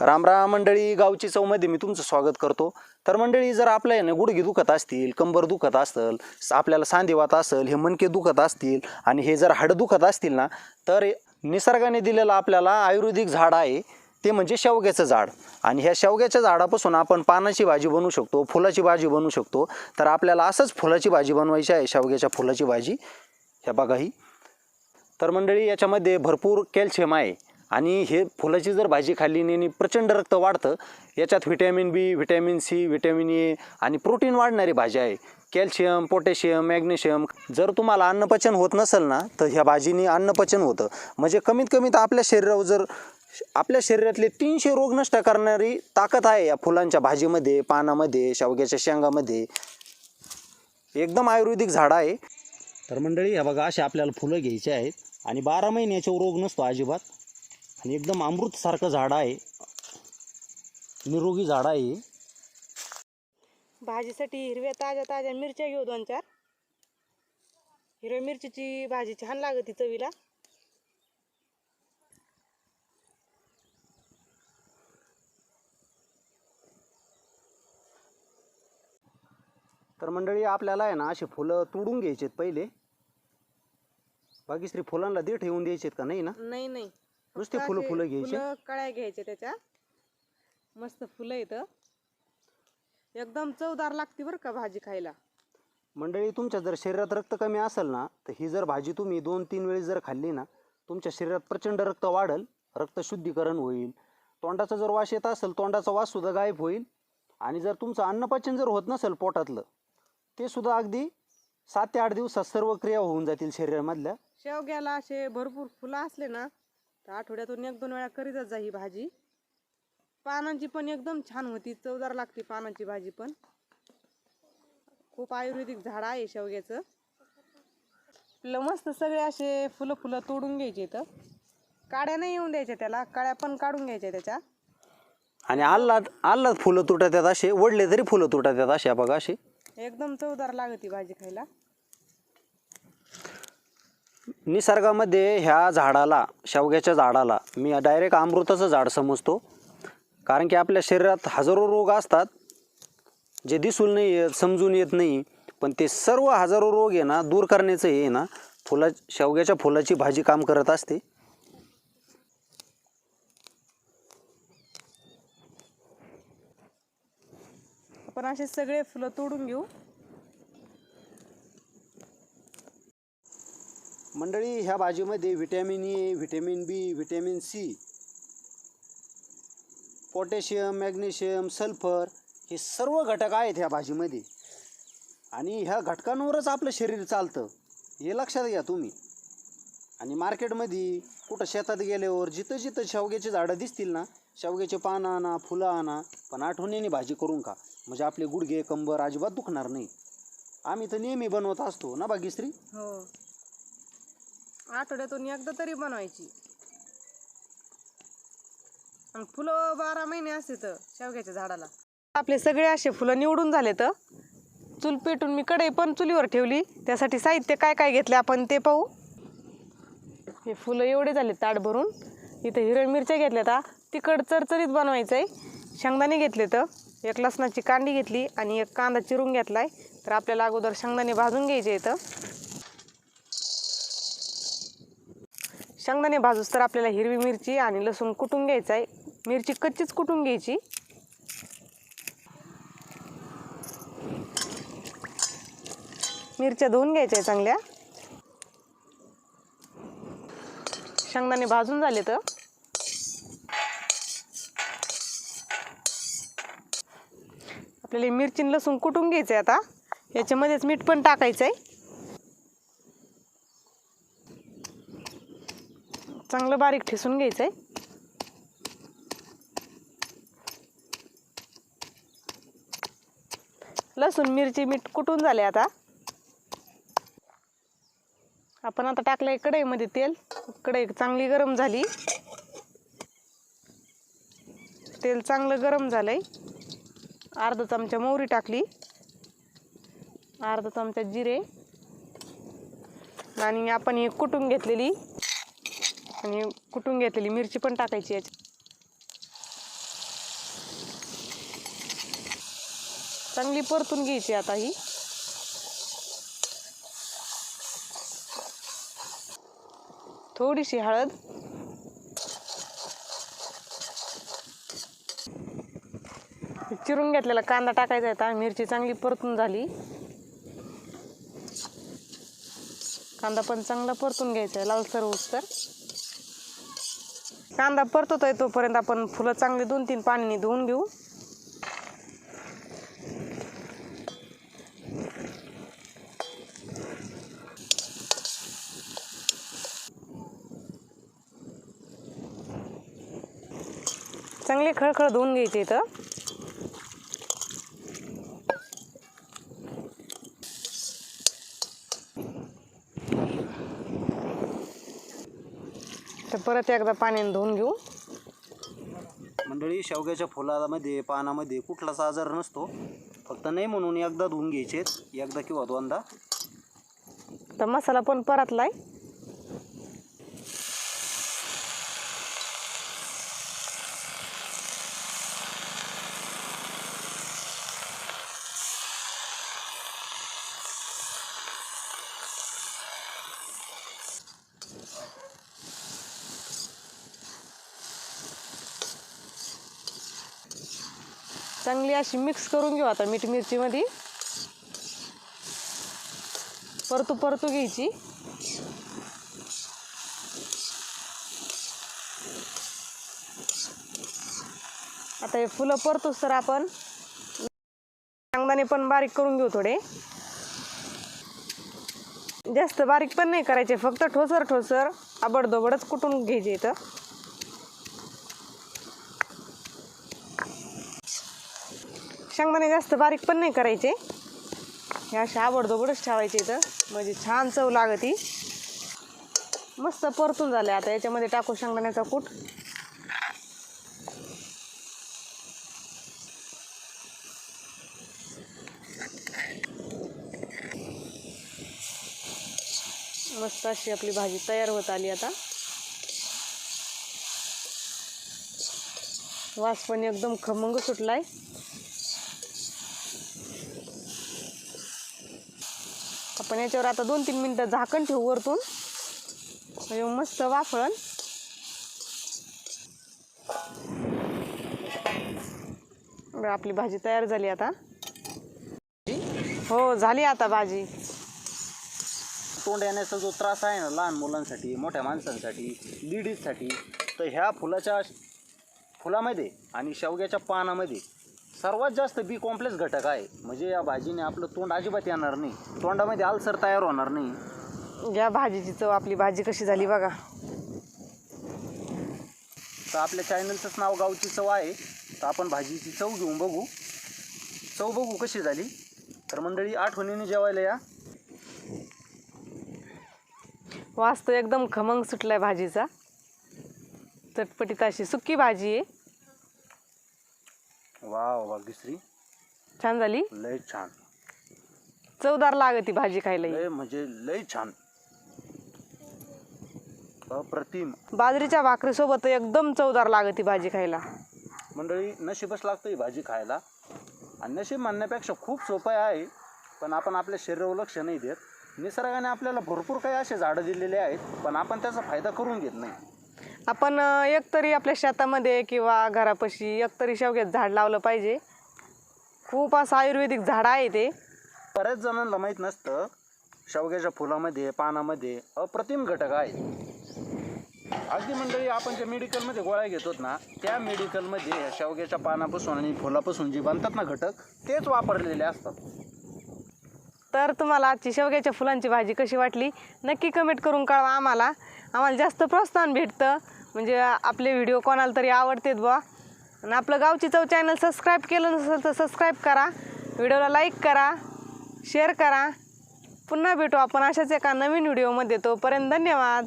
रामराम मंडळी गावची चौमध्ये मी तुमचं स्वागत करतो. तर मंडळी जर आपल्या याने गुडघे दुखत असतील कंबर दुखत असेल आपल्याला सांधेवात असेल हे मनके दुखत असतील आणि हे जर हाडं दुखत असतील ना तर निसर्गाने दिलेलं आपल्याला आयुर्वेदिक झाड आहे ते म्हणजे शेवग्याचं झाड. आणि ह्या शेवग्याच्या झाडापासून आपण पानाची भाजी बनवू शकतो फुलाची भाजी बनवू शकतो. तर आपल्याला असंच फुलाची भाजी बनवायची आहे शेवग्याच्या फुलाची भाजी. ह्या बघा ही. तर मंडळी याच्यामध्ये भरपूर कॅल्शियम आहे. आणि हे फुलाची जर भाजी खाल्ली आणि प्रचंड रक्त वाढतं याच्यात vitamin B vitamin C vitamin A आणि प्रोटीन वाढणारी भाजी आहे. कॅल्शियम पोटॅशियम मॅग्नेशियम जर तुम्हाला अन्नपचन होत नसेल ना तर ह्या भाजीने अन्नपचन होतं. म्हणजे कमीत कमी तर आपल्या शरीरावर जर आपल्या शरीरातले तीनशे रोग नष्ट करणारी ताकद आहे या फुलांच्या भाजीमध्ये पानामध्ये शेवग्याच्या शेंगामध्ये. एकदम आयुर्वेदिक झाड आहे. तर मंडळी ह्या बघा असे आपल्याला फुलं घ्यायची आहेत. आणि बारा महिन्याचे रोग नसतो अजिबात. आणि एकदम अमृतसारखं झाड आहे. निरोगी झाड आहे हे. भाजीसाठी हिरव्या ताज्या ताज्या मिरच्या घेऊ दोन चार. हिरव्या मिरचीची भाजी छान लागते चवीला. तर मंडळी आपल्याला आहे ना असे फुलं तोडून घ्यायचे आहेत पहिले. बाकी श्री फुलांना दे ठेवून द्यायचे का? नाही ना? नाही नाही. नुसते फुलं फुलं घ्यायचे? फुलं कळ्या घ्यायच्या त्याच्या? मस्त फुलं येतं एकदम चवदार लागते बरं का भाजी खायला. मंडळी तुमच्या जर शरीरात रक्त कमी असेल ना तर ही जर भाजी तुम्ही दोन तीन वेळेस जर खाल्ली ना तुमच्या शरीरात प्रचंड रक्त वाढेल रक्त शुद्धीकरण होईल. तोंडाचा जर वास येत असेल तोंडाचा वास सुद्धा गायब होईल. आणि जर तुमचं अन्नपचन जर होत नसेल पोटातलं ते सुद्धा अगदी सात ते आठ दिवसात सर्व क्रिया होऊन जातील शरीरामधल्या. शेवग्याला असे भरपूर फुलं असले ना तर आठवड्यातून एक दोन वेळा करीतच जा ही भाजी. पानांची पण एकदम छान होती चवदार लागते पानांची भाजी पण. खूप आयुर्वेदिक झाड आहे शेवग्याचं. आपलं मस्त सगळे असे फुलं फुलं तोडून घ्यायचे इथं. काड्या नाही येऊन द्यायच्या त्याला काड्या पण काढून घ्यायच्या त्याच्या. आणि आल्लाद आल्लाद फुलं तुटत आहेत असे वडले तरी फुलं तुटत आहेत असे बघा असे एकदम चवदार लागते भाजी खायला. निसर्गामध्ये ह्या झाडाला शेवग्याच्या झाडाला मी डायरेक्ट अमृताचं झाड समजतो. कारण की आपल्या शरीरात हजारो रोग असतात जे दिसून नाही येत समजून येत नाही. पण ते सर्व हजारो रोग आहे ना दूर करण्याचं हे आहे ना फुला शेवग्याच्या फुलाची भाजी काम करत असते. आपण असे सगळे फुलं तोडून घेऊ. मंडळी ह्या भाजीमध्ये vitamin A vitamin B vitamin C potassium magnesium sulphur हे सर्व घटक आहेत ह्या भाजीमध्ये आणि ह्या घटकांवरच आपलं शरीर चालतं हे लक्षात घ्या तुम्ही. आणि मार्केटमध्ये कुठं शेतात गेल्यावर जिथं जिथं शेवग्याची झाडं दिसतील ना शेवग्याचे पानं आणा फुलं आणा पण आठवणीने भाजी करून खा. म्हणजे आपले गुडघे कंबर अजिबात दुखणार नाही. आम्ही तर नेहमी बनवत असतो ना बागीश्री? हो. आठवड्यातून एकदा तरी बनवायची. आणि फुलं बारा महिने असते तर शेवग्याच्या झाडाला. आपले सगळे असे फुलं निवडून झाले तर चूल पेटून मी कढई पण चुलीवर ठेवली. त्यासाठी साहित्य काय काय घेतले आपण ते पाहू. हे फुलं एवढे झाले ताट भरून. इथं हिरव मिरच्या घेतल्या आता तिखट चरचरीत बनवायचं आहे शेंगदाणे घेतले तर एक लसणाची कांडी घेतली आणि एक कांदा चिरून घेतलाय. तर आपल्याला अगोदर शेंगदाणे भाजून घ्यायचे इथं शेंगदाणे भाजूस तर आपल्याला हिरवी मिरची आणि लसूण कुटून घ्यायचं आहे. मिरची कच्चीच कुटून घ्यायची. मिरच्या धुवून घ्यायच्या चांगल्या. शेंगदाणे भाजून झाले तर. आपल्याला मिरची लसूण कुटून घ्यायचं आहे आता. याच्यामध्येच मीठ पण टाकायचं आहे चांगलं बारीक ठेसून घ्यायचं आहे लसूण मिरची मीठ कुटून झाले आता? आपण आता टाकलंय कढईमध्ये तेल. कढई चांगली गरम झाली. तेल चांगलं गरम झालंय. अर्धा चमचा मोहरी टाकली. अर्धा चमचा जिरे. आणि आपण ही कुटून घेतलेली आणि कुटून घेतलेली मिरची पण टाकायची याची चांगली परतून घ्यायची आता ही. थोडीशी हळद. चिरून घेतलेला कांदा टाकायचा आहे आता. मिरची चांगली परतून झाली. कांदा पण चांगला परतून घ्यायचा आहे लालसर उस्तर कांदा परततोय तोपर्यंत आपण फुलं चांगली दोन तीन पाण्याने धुवून घेऊ. चांगले खळखळ धुवून घ्यायचे इथं. परत एकदा पाण्याने धुवून घेऊ. मंडळी शेवग्याच्या फुलामध्ये पानामध्ये कुठलाच आजार नसतो. फक्त नाही म्हणून एकदा धुवून घ्यायचे एकदा किंवा दोनदा. तर मसाला पण परतलाय. चांगली अशी मिक्स करून घेऊ आता मीठ मिरचीमध्ये. परतू परतू घ्यायची. आता हे फुलं परतो तर आपण. शेंगदाणे पण बारीक करून घेऊ थोडे. जास्त बारीक पण नाही करायचे फक्त ठोसर ठोसर आबडदोबडच कुटून घ्यायचे इथं. शेंगदाणे जास्त बारीक पण नाही करायचे. हे असे आवडदोबडच ठेवायचे इथं. म्हणजे छान चव लागती. मस्त परतून झाले आता. याच्यामध्ये टाकू शेंगदाण्याचा कूट. मस्त अशी आपली भाजी तयार होत आली आता. वास पण एकदम खमंग सुटलाय. आपण याच्यावर आता दोन तीन मिनटं झाकण ठेवू वरतून. म्हणजे मस्त वाफळण. आपली भाजी तयार झाली आता. हो झाली आता भाजी. तोंड येण्याचा जो त्रास आहे ना लहान मुलांसाठी मोठ्या माणसांसाठी लेडीजसाठी तर ह्या फुलाच्या फुलामध्ये आणि शेवग्याच्या पानामध्ये सर्वात जास्त बी कॉम्प्लेक्स घटक आहे. म्हणजे या भाजीने आपलं तोंड अजिबात येणार नाही. तोंडामध्ये आलसर तयार होणार नाही. घ्या भाजीची चव आपली भाजी कशी झाली बघा. तर आपल्या चॅनलचंच नाव गावची चव आहे. तर आपण भाजीची चव घेऊन बघू. चव बघू कशी झाली. तर मंडळी आठवणीने जेवायला या. वास तर एकदम खमंग सुटलाय भाजीचा. चटपटीत अशी सुकी भाजी आहे. वा वा छान झाली? लय छान. चवदार लागत ती भाजी खायला. लय म्हणजे लय छान. अप्रतिम. बाजरीच्या भाकरीसोबत एकदम चवदार लागत ती भाजी खायला. मंडळी नशीबच लागतं ही भाजी खायला. आणि नशीब म्हणण्यापेक्षा खूप सोपं आहे पण आपण आपल्या शरीरावर लक्ष नाही देत. निसर्गाने आपल्याला भरपूर काही असे झाडं दिलेले आहेत पण आपण त्याचा फायदा करून घेत नाही. आपण एकतरी आपल्या शेतामध्ये किंवा घरापाशी एकतरी शेवग्यात झाड लावलं पाहिजे. खूप असं आयुर्वेदिक झाड आहे ते. बऱ्याच जणांना माहीत नसतं शेवग्याच्या फुलामध्ये पानामध्ये अप्रतिम घटक आहेत. अगदी मंडळी आपण ज्या मेडिकलमध्ये गोळ्या घेतो ना त्या मेडिकलमध्ये शेवग्याच्या पानापासून आणि फुलापासून जे बनतात ना घटक तेच वापरलेले असतात. तर तुम्हाला आजची शेवग्याच्या फुलांची भाजी कशी वाटली? नक्की कमेंट करून कळवा आम्हाला. आम्हाला जास्त प्रोत्साहन भेटतं. म्हणजे आपले व्हिडिओ कोणाला तरी आवडतेत बुवा. आणि आपलं गावची चव चॅनल सबस्क्राईब केलं नसेल तर सबस्क्राईब करा. व्हिडिओला लाईक करा. शेअर करा. पुन्हा भेटू आपण अशाच एका नवीन व्हिडिओमध्ये तोपर्यंत धन्यवाद.